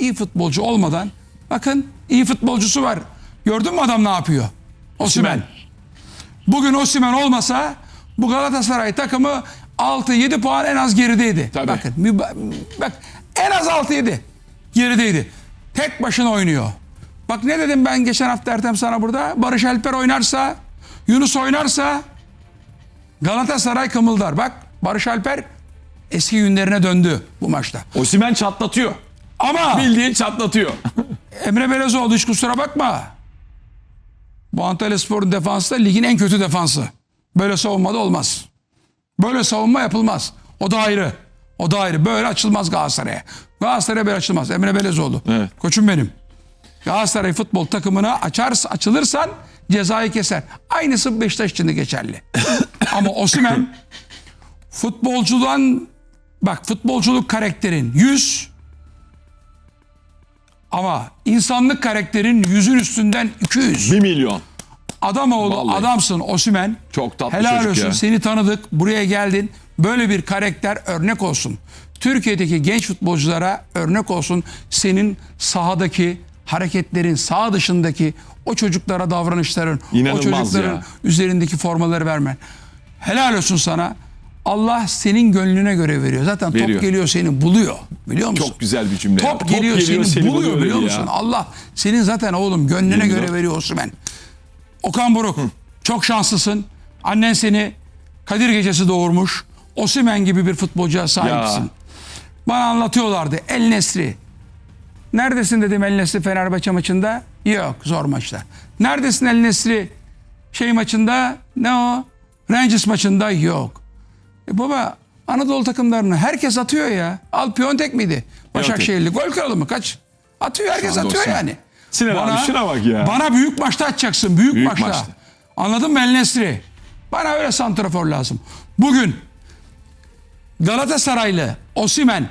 iyi futbolcu olmadan bakın iyi futbolcusu var. Gördün mü adam ne yapıyor? Osimhen. Bugün Osimhen olmasa bu Galatasaray takımı 6-7 puan en az gerideydi. Tabii. Bakın bak en az 6-7 gerideydi. Tek başına oynuyor. Bak ne dedim ben geçen hafta Ertem sana burada? Barış Alper oynarsa, Yunus oynarsa Galatasaray kımıldar. Bak Barış Alper eski günlerine döndü bu maçta. Osimhen çatlatıyor. Ama Bildiğin çatlatıyor. Emre Belezoğlu hiç kusura bakma. Bu Antalya Spor'un defansı da ligin en kötü defansı. Böyle savunmada olmaz. Böyle savunma yapılmaz. O da ayrı. O da ayrı. Böyle açılmaz Galatasaray'a. Galatasaray'a böyle açılmaz. Emre Belezoğlu. Evet. Koçum benim. Galatasaray futbol takımına açarsa, açılırsan cezayı keser. Aynısı Beşiktaş için de geçerli. Ama Osimhen futbolculuğun bak futbolculuk karakterin 100 ama insanlık karakterin yüzün üstünden 200. 1 milyon. Adam oğlu Vallahi. adamsın Osimhen. Çok tatlı Helal çocuk olsun ya. seni tanıdık buraya geldin. Böyle bir karakter örnek olsun. Türkiye'deki genç futbolculara örnek olsun. Senin sahadaki hareketlerin, sağ dışındaki o çocuklara davranışların, o İnanılmaz çocukların ya. üzerindeki formaları vermen. Helal olsun sana. Allah senin gönlüne göre veriyor. Zaten Veriyor. top geliyor seni buluyor. Biliyor musun? Çok güzel bir cümle. ya. Top geliyor, seni, buluyor dedi biliyor ya. musun? Allah senin zaten oğlum gönlüne Yemin göre veriyor Osman. Okan Buruk çok şanslısın. Annen seni Kadir Gecesi doğurmuş. Osimen gibi bir futbolcuya sahipsin. Ya. Bana anlatıyorlardı El Nesri. Neredesin dedim El Nesri Fenerbahçe maçında? Yok zor maçta. Neredesin El Nesri şey maçında? Ne o? Rangers maçında? Yok. E baba Anadolu takımlarını herkes atıyor ya. Al Piontek miydi? Başakşehirli. Gol kralı mı? Kaç? Atıyor herkes atıyor olsun. yani. Sinan abi şuna bak ya. Bana büyük maçta atacaksın. Büyük, Büyük maçta. maçta. Anladın mı El Nesri? Bana öyle santrafor lazım. Bugün Galatasaraylı Osimen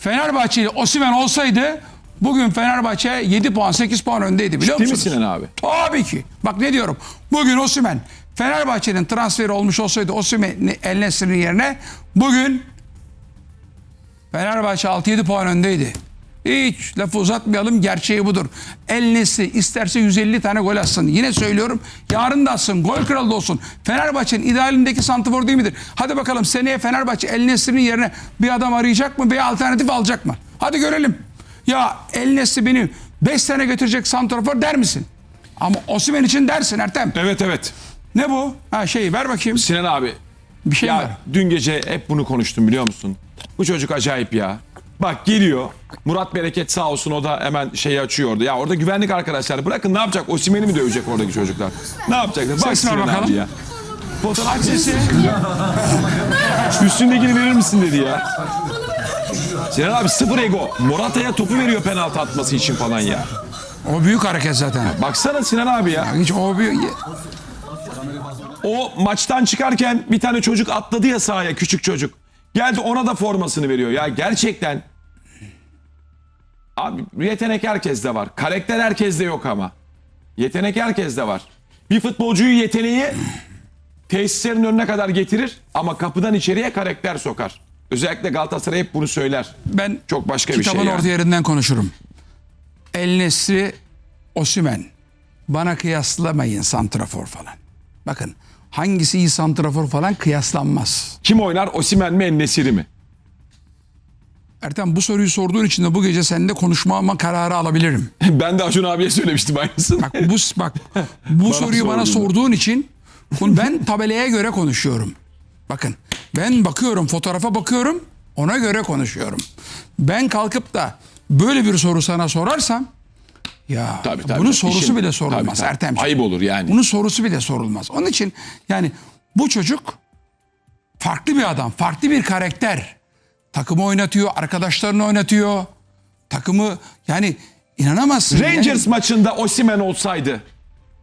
Fenerbahçeli Osimen olsaydı bugün Fenerbahçe 7 puan 8 puan öndeydi biliyor Ciddi musunuz? misin abi? Tabii ki. Bak ne diyorum. Bugün Osimen Fenerbahçe'nin transferi olmuş olsaydı Osimen El Nesri'nin yerine bugün Fenerbahçe 6-7 puan öndeydi. Hiç lafı uzatmayalım gerçeği budur. El Nesri isterse 150 tane gol atsın. Yine söylüyorum yarın da atsın. Gol kralı da olsun. Fenerbahçe'nin idealindeki santifor değil midir? Hadi bakalım seneye Fenerbahçe El Nesri'nin yerine bir adam arayacak mı veya alternatif alacak mı? Hadi görelim. Ya El Nesri beni 5 sene götürecek santrafor der misin? Ama Osimhen için dersin Ertem. Evet evet. Ne bu? Ha şeyi ver bakayım. Sinan abi. Bir şey Ya var. dün gece hep bunu konuştum biliyor musun? Bu çocuk acayip ya. Bak geliyor. Murat Bereket sağ olsun o da hemen şeyi açıyordu. Ya orada güvenlik arkadaşlar bırakın ne yapacak? Osimhen'i mi dövecek oradaki çocuklar? Ne yapacaklar? Bak Sinan bakalım. abi ya. Fotoğraf Sesi. üstündekini verir misin dedi ya. Sinan abi sıfır ego. Morata'ya topu veriyor penaltı atması için falan ya. O büyük hareket zaten. Baksana Sinan abi ya. Hiç o büyük... O maçtan çıkarken bir tane çocuk atladı ya sahaya küçük çocuk. Geldi ona da formasını veriyor. Ya gerçekten Abi yetenek herkeste var. Karakter herkeste yok ama. Yetenek herkeste var. Bir futbolcuyu yeteneği tesislerin önüne kadar getirir ama kapıdan içeriye karakter sokar. Özellikle Galatasaray hep bunu söyler. Ben Çok başka bir şey kitabın yani. orta yerinden konuşurum. El Nesri, Osimen. Bana kıyaslamayın santrafor falan. Bakın hangisi iyi santrafor falan kıyaslanmaz. Kim oynar? Osimen mi Ennesiri mi? Ertem bu soruyu sorduğun için de bu gece seninle konuşmama kararı alabilirim. ben de Acun abiye söylemiştim aynısını. Bak bu bak bu soruyu bana sorduğun için ben tabelaya göre konuşuyorum. Bakın ben bakıyorum fotoğrafa bakıyorum ona göre konuşuyorum. Ben kalkıp da böyle bir soru sana sorarsam ya Tabii, tabii, bunun tabii. sorusu İşin- bile sorulmaz tabii, tabii. Ertemciğim. Ayıp olur yani. Bunun sorusu bile sorulmaz. Onun için yani bu çocuk farklı bir adam, farklı bir karakter. Takımı oynatıyor, arkadaşlarını oynatıyor. Takımı yani inanamazsın. Rangers maçında Osimen olsaydı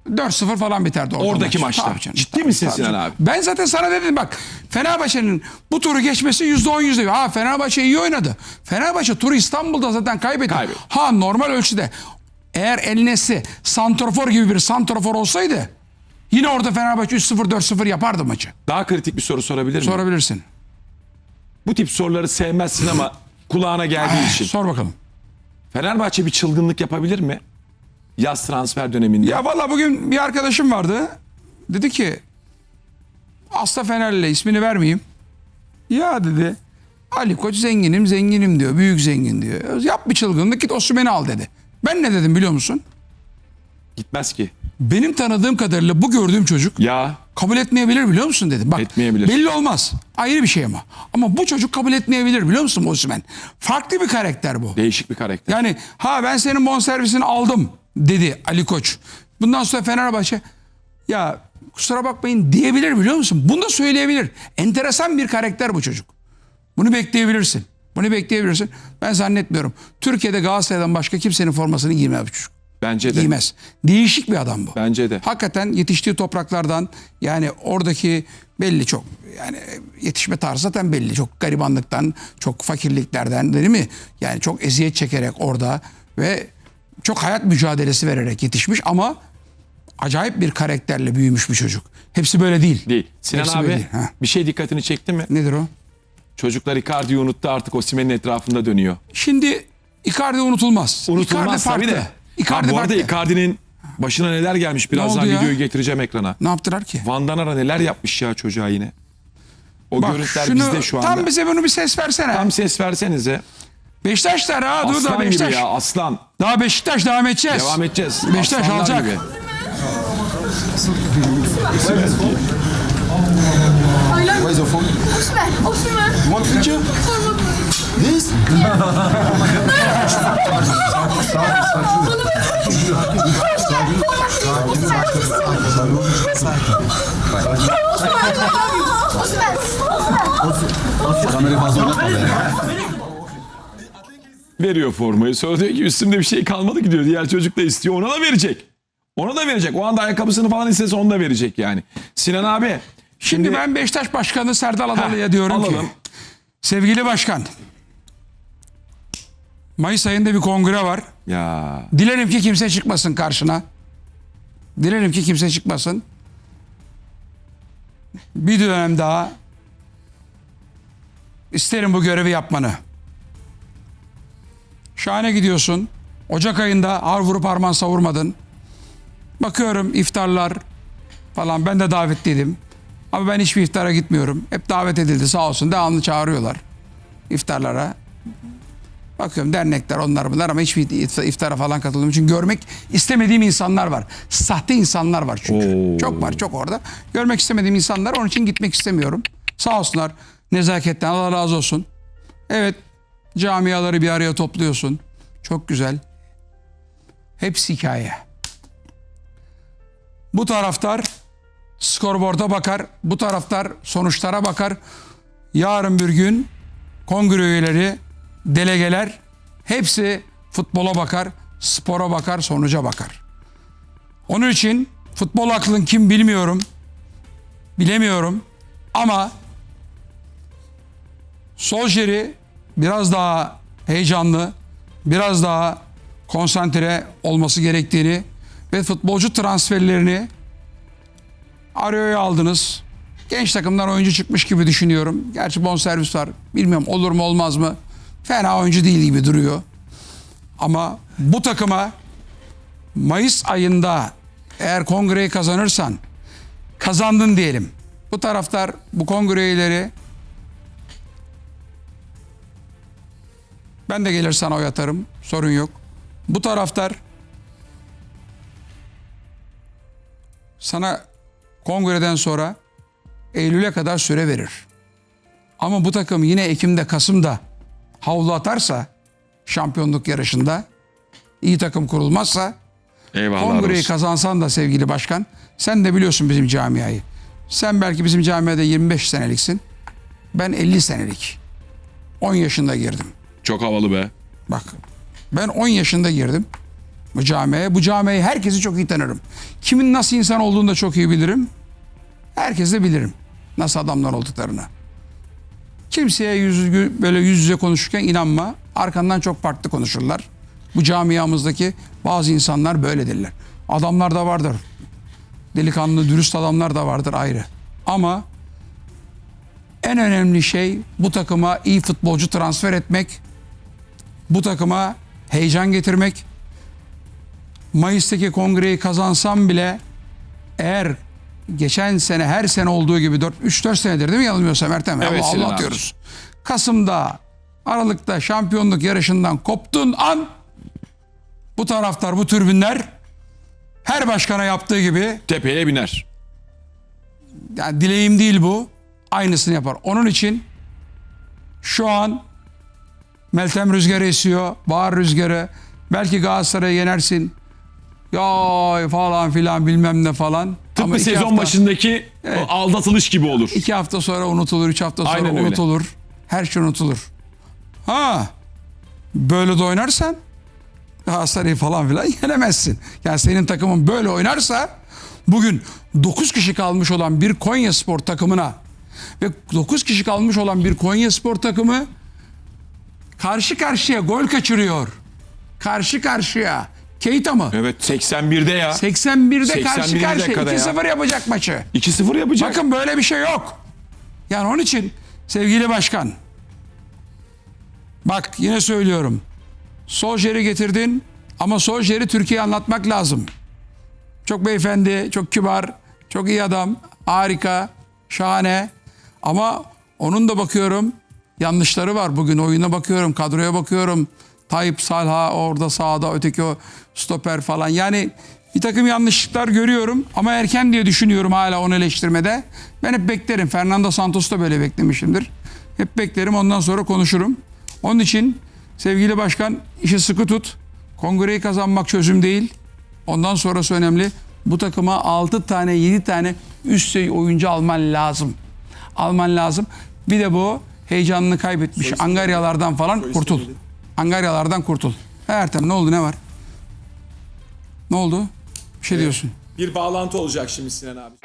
4-0 falan biterdi orada Oradaki maç. maçta. Tabii canım, Ciddi tabii, misin tabii Sinan canım. abi? Ben zaten sana dedim bak Fenerbahçe'nin bu turu geçmesi %10 yüzde. Ha Fenerbahçe iyi oynadı. Fenerbahçe turu İstanbul'da zaten kaybetti. Kaybetti. Ha normal ölçüde eğer Elnesi santrofor gibi bir santrofor olsaydı yine orada Fenerbahçe 3-0 4-0 yapardı maçı. daha kritik bir soru sorabilir miyim? Sorabilirsin. Bu tip soruları sevmezsin ama kulağına geldiği için. Sor bakalım. Fenerbahçe bir çılgınlık yapabilir mi? Yaz transfer döneminde. Ya valla bugün bir arkadaşım vardı. Dedi ki Asla Fenerli ismini vermeyeyim. Ya dedi Ali Koç zenginim zenginim diyor. Büyük zengin diyor. Yap bir çılgınlık git Osimhen'i al dedi. Ben ne dedim biliyor musun? Gitmez ki. Benim tanıdığım kadarıyla bu gördüğüm çocuk Ya kabul etmeyebilir biliyor musun dedim. Bak Etmeyebilir. belli olmaz. Ayrı bir şey ama. Ama bu çocuk kabul etmeyebilir biliyor musun Osimhen? Farklı bir karakter bu. değişik bir karakter. Yani ha ben senin bonservisini aldım dedi Ali Koç. Bundan sonra Fenerbahçe ya kusura bakmayın diyebilir biliyor musun? Bunu da söyleyebilir. Enteresan bir karakter bu çocuk. Bunu bekleyebilirsin. Bunu bekleyebilirsin. Ben zannetmiyorum. Türkiye'de Galatasaray'dan başka kimsenin formasını giymez bu çocuk. Bence de. Giymez. Değişik bir adam bu. Bence de. Hakikaten yetiştiği topraklardan yani oradaki belli çok yani yetişme tarzı zaten belli. Çok garibanlıktan, çok fakirliklerden değil mi? Yani çok eziyet çekerek orada ve çok hayat mücadelesi vererek yetişmiş ama acayip bir karakterle büyümüş bir çocuk. Hepsi böyle değil. Değil. Sinan Hepsi abi değil. Ha. bir şey dikkatini çekti mi? Nedir o? Çocuklar Icardi'yi unuttu artık Osimhen'in etrafında dönüyor. Şimdi Icardi unutulmaz. Unutulmaz Icardi tabii de. Icardi ha, bu arada. Icardi'nin başına neler gelmiş birazdan ya? videoyu getireceğim ekrana. Ne yaptılar ki? Van Danara neler yapmış ya çocuğa yine. O Bak, görüntüler şunu- bizde şu anda. Tam Tam, bize bunu bir ses versene. ses versenize. Beşiktaşlar ha dur da Aslan gibi Beşiktaş. ya aslan. Daha Beşiktaş devam edeceğiz. Devam edeceğiz. Beşiktaş Aslanlar alacak. gibi. Where's your phone? Osimhen, Osimhen. You want picture? This? Osimhen, Osimhen. Kamerayı fazla oynatma be. Veriyor formayı. Sonra diyor ki üstümde bir şey kalmadı ki diyor. Diğer çocuk da istiyor. Ona da verecek. Ona da verecek. O anda ayakkabısını falan istese onu da verecek yani. Sinan abi. Şimdi ben Beşiktaş Başkanı Serdal Adalı'ya diyorum alalım. ki sevgili başkan Mayıs ayında bir kongre var. Ya Dilerim ki kimse çıkmasın karşına. Dilerim ki kimse çıkmasın. Bir dönem daha isterim bu görevi yapmanı. Şahane gidiyorsun. Ocak ayında har vurup harman savurmadın. Bakıyorum iftarlar falan ben de davetliydim. Ama ben hiçbir iftara gitmiyorum. Hep davet edildi sağ olsun. Devamlı çağırıyorlar iftarlara. Bakıyorum dernekler onlar bunlar ama hiçbir if- iftara falan katılmıyorum. Çünkü görmek istemediğim insanlar var. Sahte insanlar var çünkü. Oo. Çok var çok orada. Görmek istemediğim insanlar onun için gitmek istemiyorum. Sağ olsunlar nezaketten Allah razı olsun. Evet camiaları bir araya topluyorsun. Çok güzel. Hepsi hikaye. Bu taraftar skorboarda bakar. Bu taraftar sonuçlara bakar. Yarın bir gün kongre üyeleri, delegeler hepsi futbola bakar, spora bakar, sonuca bakar. Onun için futbol aklın kim bilmiyorum. Bilemiyorum. Ama Solskjaer'i biraz daha heyecanlı, biraz daha konsantre olması gerektiğini ve futbolcu transferlerini Ario'yu aldınız. Genç takımdan oyuncu çıkmış gibi düşünüyorum. Gerçi bonservis var. Bilmiyorum olur mu olmaz mı? Fena oyuncu değil gibi duruyor. Ama bu takıma Mayıs ayında eğer kongreyi kazanırsan kazandın diyelim. Bu taraftar bu kongre ben de gelir sana oy atarım. Sorun yok. Bu taraftar sana kongreden sonra Eylül'e kadar süre verir. Ama bu takım yine Ekim'de, Kasım'da havlu atarsa şampiyonluk yarışında iyi takım kurulmazsa eyvallah kongreyi olsun. kazansan da sevgili başkan sen de biliyorsun bizim camiayı. Sen belki bizim camiada 25 seneliksin. Ben 50 senelik. 10 yaşında girdim. Çok havalı be. Bak ben 10 yaşında girdim bu camiye. Bu camiyi herkesi çok iyi tanırım. Kimin nasıl insan olduğunu da çok iyi bilirim. Herkes de bilirim. Nasıl adamlar olduklarını. Kimseye yüz, böyle yüz yüze konuşurken inanma. Arkandan çok farklı konuşurlar. Bu camiamızdaki bazı insanlar böyledirler. Adamlar da vardır. Delikanlı, dürüst adamlar da vardır ayrı. Ama en önemli şey bu takıma iyi futbolcu transfer etmek. Bu takıma heyecan getirmek. Mayıs'taki kongreyi kazansam bile eğer geçen sene her sene olduğu gibi 3-4 senedir değil mi yanılmıyorsam Ertem? Evet, Allah, Allah diyoruz. Kasım'da Aralık'ta şampiyonluk yarışından koptuğun an bu taraftar bu türbünler her başkana yaptığı gibi Tepeye biner. yani dileğim değil bu. Aynısını yapar. Onun için şu an Meltem rüzgarı esiyor. Bahar rüzgarı. Belki Galatasaray'ı yenersin. Ya falan filan bilmem ne falan. Tıpkı iki sezon hafta- başındaki Evet. aldatılış gibi olur. iki hafta sonra unutulur, üç hafta sonra Aynen öyle. unutulur. Her şey unutulur. Ha, böyle de oynarsan Galatasaray'ı falan filan yenemezsin. Yani senin takımın böyle oynarsa bugün 9 kişi kalmış olan bir Konya Spor takımına ve 9 kişi kalmış olan bir Konya Spor takımı karşı karşıya gol kaçırıyor. Karşı karşıya. Keita mı? Evet 81'de ya. 81'de karşı 81 karşıya dakikada ya. 2-0 yapacak maçı. 2-0 yapacak. Bakın böyle bir şey yok. Yani onun için sevgili başkan. Bak yine söylüyorum. Soljer'i getirdin ama Soljer'i Türkiye'ye anlatmak lazım. Çok beyefendi, çok kibar, çok iyi adam, harika, şahane. Ama onun da bakıyorum yanlışları var. Bugün oyuna bakıyorum, kadroya bakıyorum. Tayyip Salha orada sağda, öteki o stoper falan. Yani bir takım yanlışlıklar görüyorum ama erken diye düşünüyorum hala onu eleştirmede. Ben hep beklerim. Fernando Santos da böyle beklemişimdir. Hep beklerim ondan sonra konuşurum. Onun için sevgili başkan işi sıkı tut. Kongreyi kazanmak çözüm değil. Ondan sonrası önemli. Bu takıma 6 tane 7 tane üst düzey oyuncu alman lazım. Alman lazım. Bir de bu heyecanını kaybetmiş Angaryalardan falan kurtul. Angaryalardan kurtul. Ertem ne oldu ne var? Ne oldu? Bir şey diyorsun. Bir bağlantı olacak şimdi Sinan abi.